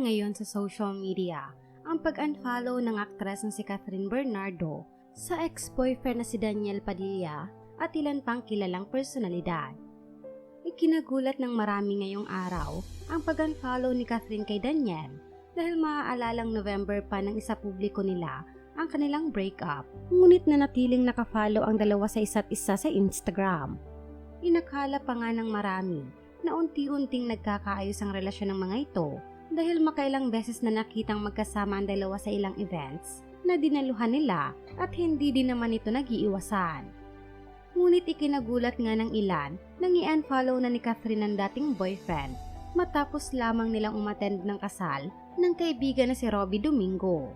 ngayon sa social media ang pag-unfollow ng aktres na si Catherine Bernardo sa ex-boyfriend na si Daniel Padilla at ilan pang kilalang personalidad. Ikinagulat ng marami ngayong araw ang pag-unfollow ni Catherine kay Daniel dahil maaalalang November pa nang isa publiko nila ang kanilang breakup. Ngunit na natiling nakafollow ang dalawa sa isa't isa sa Instagram. Inakala pa nga ng marami na unti-unting nagkakaayos ang relasyon ng mga ito dahil makailang beses na nakitang magkasama ang dalawa sa ilang events na dinaluhan nila at hindi din naman ito nag-iiwasan. Ngunit ikinagulat nga ng ilan nang i-unfollow na ni Catherine ang dating boyfriend matapos lamang nilang umattend ng kasal ng kaibigan na si Robbie Domingo.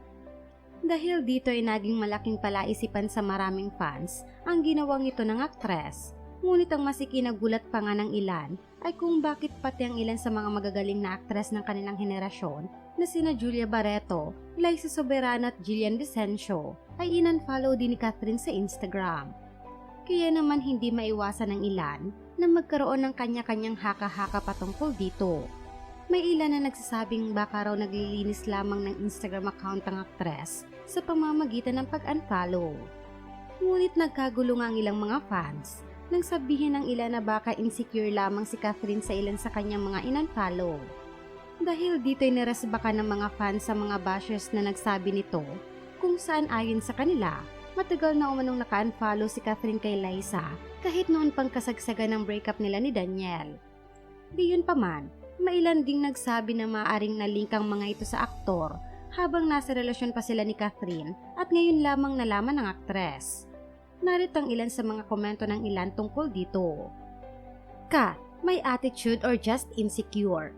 Dahil dito ay naging malaking palaisipan sa maraming fans ang ginawang ito ng aktres, ngunit ang mas ikinagulat pa nga ng ilan ay kung bakit pati ang ilan sa mga magagaling na aktres ng kanilang henerasyon na sina Julia Barreto, Liza Soberano at Jillian Vicencio ay in-unfollow din ni Catherine sa Instagram. Kaya naman hindi maiwasan ng ilan na magkaroon ng kanya-kanyang haka-haka patungkol dito. May ilan na nagsasabing baka raw naglilinis lamang ng Instagram account ang aktres sa pamamagitan ng pag-unfollow. Ngunit nagkagulo nga ang ilang mga fans nang sabihin ng ilan na baka insecure lamang si Catherine sa ilan sa kanyang mga in-unfollow. Dahil dito'y niresbaka ng mga fans sa mga bashers na nagsabi nito kung saan ayon sa kanila, matagal na umanong naka-unfollow si Catherine kay Liza kahit noon pang kasagsagan ng breakup nila ni Daniel. Di yun pa man, mailan ding nagsabi na maaring nalink ang mga ito sa aktor habang nasa relasyon pa sila ni Catherine at ngayon lamang nalaman ng aktres. Narito ang ilan sa mga komento ng ilan tungkol dito. Kat, may attitude or just insecure?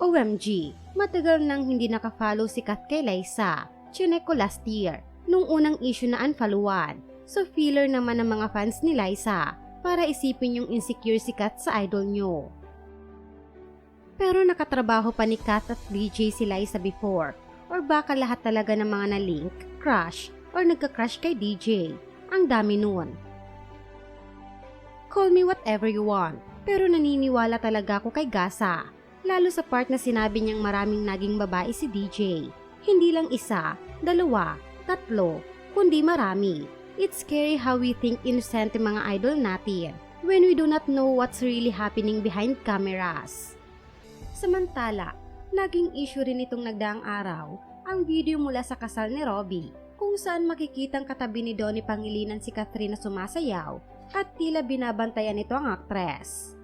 OMG, matagal nang hindi nakafollow si Kat kay Liza. Chinek ko last year, nung unang issue na unfollowan. So feeler naman ng mga fans ni Liza para isipin yung insecure si Kat sa idol nyo. Pero nakatrabaho pa ni Kat at DJ si Liza before or baka lahat talaga ng mga na-link, crush, or nagka-crush kay DJ. Ang dami nun. Call me whatever you want, pero naniniwala talaga ako kay Gasa. Lalo sa part na sinabi niyang maraming naging babae si DJ. Hindi lang isa, dalawa, tatlo, kundi marami. It's scary how we think innocent yung mga idol natin when we do not know what's really happening behind cameras. Samantala, naging issue rin itong nagdaang araw ang video mula sa kasal ni Robbie kung saan makikitang katabi ni Donnie Pangilinan si Catherine na sumasayaw at tila binabantayan nito ang aktres.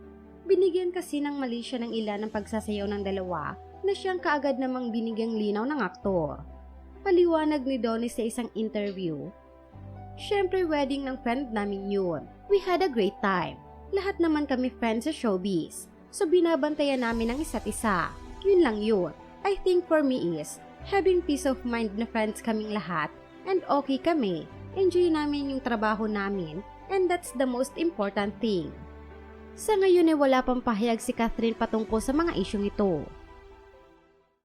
Binigyan kasi ng mali siya ng ilan ng pagsasayaw ng dalawa na siyang kaagad namang binigyang linaw ng aktor. Paliwanag ni Donnie sa isang interview. Siyempre wedding ng friend namin yun. We had a great time. Lahat naman kami friends sa showbiz. So binabantayan namin ang isa't isa. Yun lang yun. I think for me is, having peace of mind na friends kaming lahat and okay kami. Enjoy namin yung trabaho namin and that's the most important thing. Sa ngayon ay wala pang pahayag si Catherine patungkol sa mga isyong ito.